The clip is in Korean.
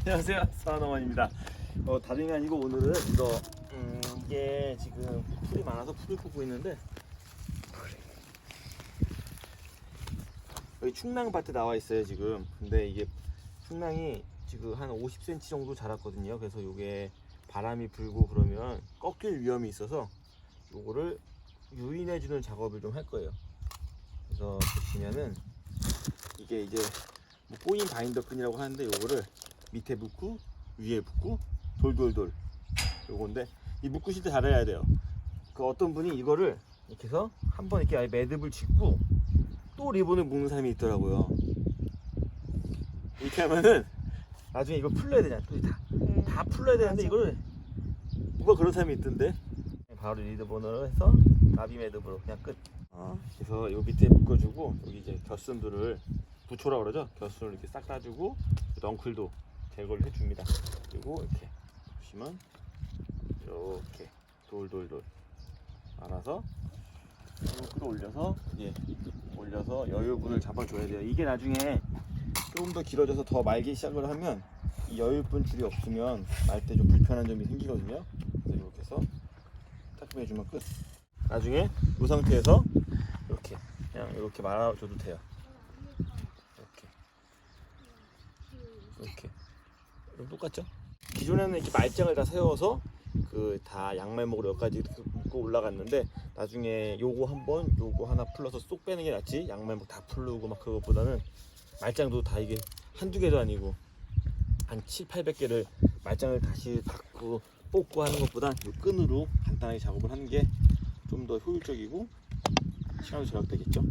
안녕하세요. 사나원입니다. 어, 다름이 아니고 오늘은 이거 음, 이게 지금 풀이 많아서 풀을 뽑고 있는데 여기 충낭밭에 나와 있어요 지금. 근데 이게 충낭이 지금 한 50cm 정도 자랐거든요. 그래서 이게 바람이 불고 그러면 꺾일 위험이 있어서 요거를 유인해 주는 작업을 좀 할 거예요. 그래서 보시면은 이게 이제 뭐 꼬인 바인더 끈이라고 하는데 요거를 밑에 묶고 위에 묶고 돌돌돌. 요건데 이 묶으실 때 잘해야 돼요. 그 어떤 분이 이거를 이렇게 해서 한 번 이렇게 아예 매듭을 짓고 또 리본을 묶는 사람이 있더라고요. 이렇게 하면은 나중에 이거 풀러야 되잖아 또 다, 다 풀러야 되는데 이거를 누가 그런 사람이 있던데? 바로 리드본으로 해서 나비 매듭으로 그냥 끝. 어, 그래서 요 밑에 묶어주고 여기 이제 겨순들을 부초라 그러죠? 겨순을 이렇게 싹 따주고 넝클도 제거를 해줍니다. 그리고 이렇게 보시면 이렇게 돌돌돌 알아서 쭉 끌어올려서 예 올려서 여유분을 잡아줘야 돼요. 이게 나중에 조금 더 길어져서 더 말기 시작을 하면 이 여유분 줄이 없으면 말 때 좀 불편한 점이 생기거든요. 그래서 이렇게 해서 딱 빼주면 끝. 나중에 이 상태에서 이렇게 그냥 이렇게 말아줘도 돼요. 이렇게. 이렇게 똑같죠? 기존에는 이렇게 말짱을 다 세워서 그 다 양말목으로 여기까지 이렇게 묶고 올라갔는데 나중에 요거 한번 요거 하나 풀러서 쏙 빼는 게 낫지 양말목 다 풀르고 막 그것보다는 말짱도 다 이게 한두 개도 아니고 한 7, 800개를 말짱을 다시 받고 뽑고 하는 것보다 요 끈으로 간단하게 작업을 하는 게 좀 더 효율적이고 시간도 절약되겠죠